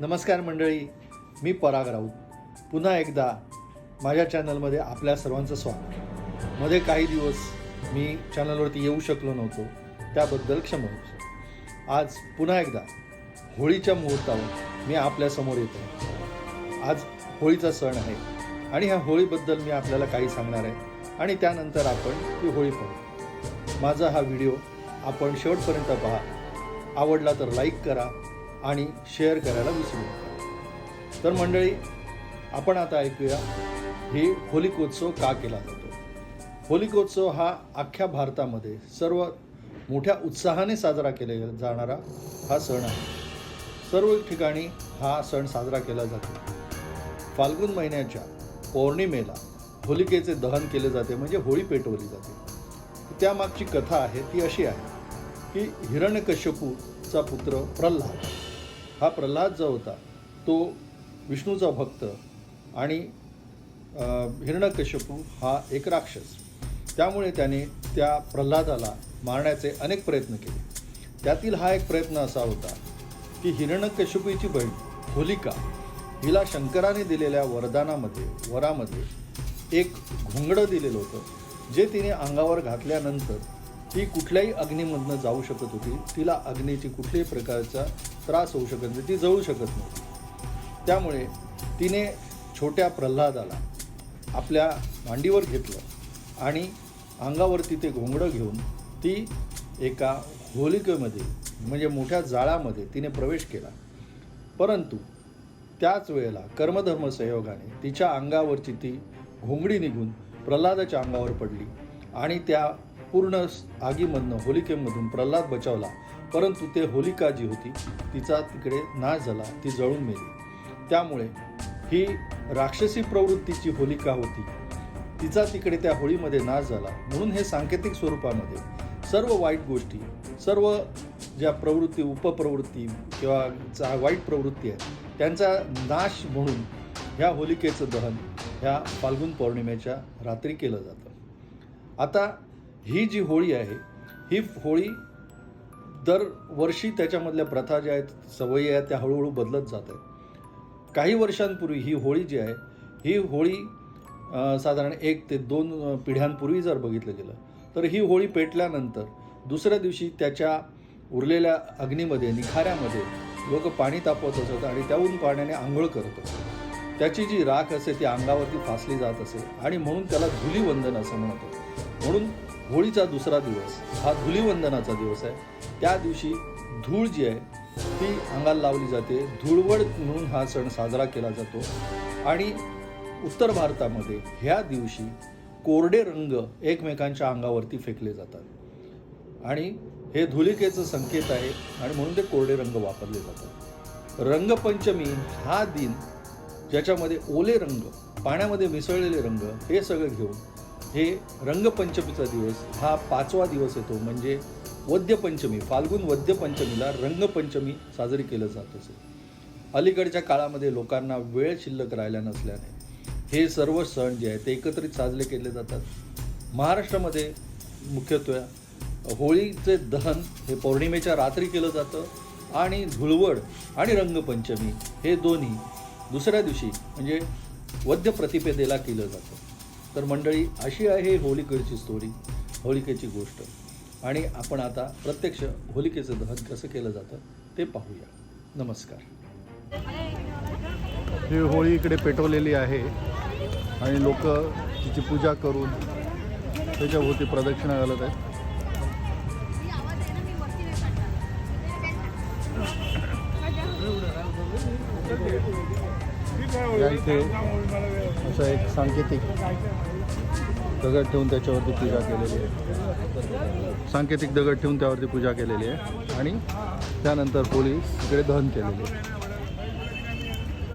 नमस्कार मंडळी मी पराग राऊत. पुन्हा एकदा माझ्या चॅनलमध्ये आपल्या सर्वांचं स्वागत. मध्ये काही दिवस मी चॅनलवरती येऊ शकलो नव्हतो त्याबद्दल क्षमा आज पुन्हा एकदा होळीच्या मुहूर्तावर मी आपल्यासमोर येतो आज होळीचा सण आहे आणि ह्या होळीबद्दल मी आपल्याला काही सांगणार आहे आणि त्यानंतर आपण ती होळी पाहू. माझा हा व्हिडिओ आपण शेवटपर्यंत पहा. आवडला तर लाईक करा आणि शेअर करायला विसरू नका. तर मंडळी आपण आता ऐकूया हे होलिकोत्सव का केला जातो? होलिकोत्सव हा अख्ख्या भारतामध्ये सर्व मोठ्या उत्साहाने साजरा केला जाणारा हा सण आहे. सर्व ठिकाणी हा सण साजरा केला जातो. फाल्गुन महिन्याच्या पौर्णिमेला होलिकेचे दहन केले जाते म्हणजे होळी पेटवली जाते. त्यामागची कथा आहे ती अशी आहे की हिरण्यकश्यपूचा पुत्र प्रल्हाद हा प्रल्हाद जो होता तो विष्णूचा भक्त आणि अ, हिरण्यकश्यपू हा एक राक्षस. त्यामुळे त्याने त्या प्रल्हादाला मारण्याचे अनेक प्रयत्न केले. त्यातील हा एक प्रयत्न असा होता की हिरण्यकश्यपूची बहीण होलिका हिला शंकराने दिलेल्या वरदानामध्ये वरामध्ये एक घोंगडं दिलेलं होतं जे तिने अंगावर घातल्यानंतर ती कुठल्याही अग्नीमधनं जाऊ शकत होती. तिला अग्नीची कुठल्याही प्रकारचा त्रास होऊ शकत नाही ती जळू शकत नाही. त्यामुळे तिने छोट्या प्रल्हादाला आपल्या मांडीवर घेतलं आणि अंगावरती ते घोंगडं घेऊन ती एका होलिकेमध्ये म्हणजे मोठ्या जाळामध्ये तिने प्रवेश केला. परंतु त्याच वेळेला कर्मधर्म संयोगाने तिच्या अंगावरची ती घोंगडी निघून प्रल्हादाच्या अंगावर पडली आणि त्या पूर्ण आगीमधनं होलिकेमधून प्रल्हाद बचावला. परंतु ते होलिका जी होती तिचा तिकडे नाश झाला ती जळून मेली. त्यामुळे ही राक्षसी प्रवृत्तीची होलिका होती. तिचा तिकडे त्या होळीमध्ये नाश झाला. म्हणून हे सांकेतिक स्वरूपामध्ये सर्व वाईट गोष्टी सर्व ज्या प्रवृत्ती उपप्रवृत्ती किंवा चा वाईट प्रवृत्ती आहेत त्यांचा नाश म्हणून ह्या होलिकेचं दहन ह्या फाल्गुन पौर्णिमेच्या रात्री केलं जातं. आता ही जी होळी आहे ही होळी दरवर्षी त्याच्यामधल्या प्रथा ज्या आहेत सवयी आहेत त्या हळूहळू बदलत जात आहेत. काही वर्षांपूर्वी ही होळी जी आहे ही होळी साधारण एक ते दोन पिढ्यांपूर्वी जर बघितलं गेलं तर ही होळी पेटल्यानंतर दुसऱ्या दिवशी त्याच्या उरलेल्या अग्नीमध्ये निखाऱ्यामध्ये लोक पाणी तापवत असत आणि त्याहून पाण्याने आंघोळ करत असत. त्याची जी राख असे ती अंगावरती फासली जात असे आणि म्हणून त्याला धुलीवंदन असं म्हणतो म्हणून होळीचा दुसरा दिवस हा धुलीवंदनाचा दिवस आहे. त्या दिवशी धूळ जी आहे ती अंगाला लावली जाते. धुळवड म्हणून हा सण साजरा केला जातो. आणि उत्तर भारतामध्ये ह्या दिवशी कोरडे रंग एकमेकांच्या अंगावरती फेकले जातात. आणि हे धुलिकेचं संकेत आहे आणि म्हणून ते कोरडे रंग वापरले जातात. रंगपंचमी हा दिन ज्याच्यामध्ये ओले रंग पाण्यामध्ये मिसळलेले रंग हे सगळं घेऊन हे रंगपंचमीचा दिवस हा पाचवा दिवस येतो. म्हणजे वद्यपंचमी फाल्गुन वद्यपंचमीला रंगपंचमी साजरी केलं जात असे. अलीकडच्या काळामध्ये लोकांना वेळ शिल्लक राहिल्या नसल्याने हे सर्व सण जे आहेत ते एकत्रित साजरे केले जातात. महाराष्ट्रामध्ये मुख्यत्वे होळीचे दहन हे पौर्णिमेच्या रात्री केलं जातं आणि धुळवड आणि रंगपंचमी हे दोन्ही दुसऱ्या दिवशी म्हणजे वद्य प्रतिपेदेला केलं जातं. तर मंडळी अशी आहे होलिकेची स्टोरी होलिकेची गोष्ट. आणि आपण आता प्रत्यक्ष होलिकेचं दहन कसं केलं जातं ते पाहूया. नमस्कार. ही होळी इकडे पेटवलेली आहे आणि लोक तिची पूजा करून त्याच्याभोवती प्रदक्षिणा घालत आहेत. या इथे असं एक सांकेतिक दगड ठेवून त्याच्यावरती पूजा केलेली आहे. सांकेतिक दगड ठेवून त्यावरती पूजा केलेली आहे. आणि त्यानंतर पोलीस इकडे दहन केलेली आहे.